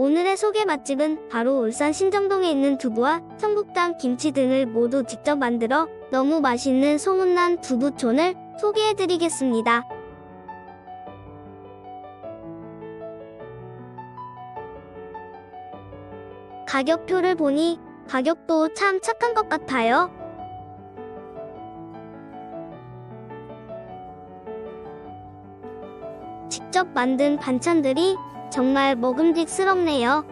오늘의 소개 맛집은 바로 울산 신정동에 있는 두부와 청국장, 김치 등을 모두 직접 만들어 너무 맛있는 소문난 두부촌을 소개해드리겠습니다. 가격표를 보니 가격도 참 착한 것 같아요. 직접 만든 반찬들이 정말 먹음직스럽네요.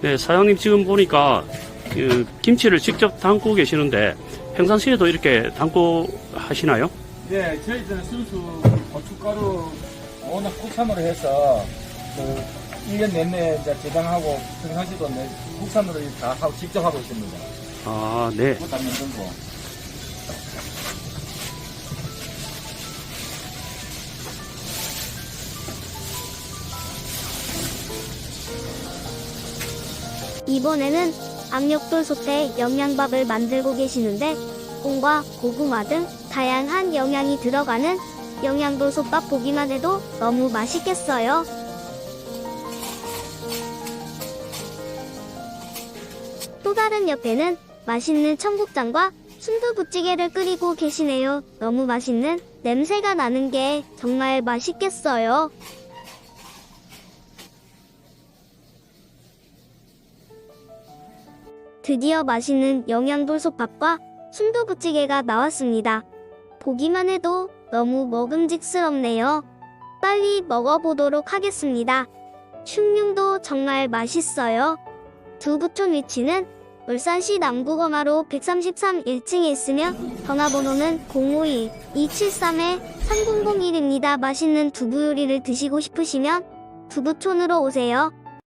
네, 사장님 지금 보니까 그 김치를 직접 담고 계시는데 평상시에도 이렇게 담고 하시나요? 네, 저희들은 순수 고춧가루 워낙 국산으로 해서 그 1년 내내 이제 평상시도 내 국산으로 다 하고 직접 하고 있습니다. 아, 네. 그거 다 만들고. 이번에는 압력돌 솥에 영양밥을 만들고 계시는데 콩과 고구마 등 다양한 영양이 들어가는 영양돌 솥밥 보기만 해도 너무 맛있겠어요. 또 다른 옆에는 맛있는 청국장과 순두부찌개를 끓이고 계시네요. 너무 맛있는 냄새가 나는 게 정말 맛있겠어요. 드디어 맛있는 영양돌솥밥과 순두부찌개가 나왔습니다. 보기만 해도 너무 먹음직스럽네요. 빨리 먹어보도록 하겠습니다. 흉흉도 정말 맛있어요. 두부촌 위치는 울산시 남구거마로 133 1층에 있으며 전화번호는 051-273-3001입니다. 맛있는 두부 요리를 드시고 싶으시면 두부촌으로 오세요.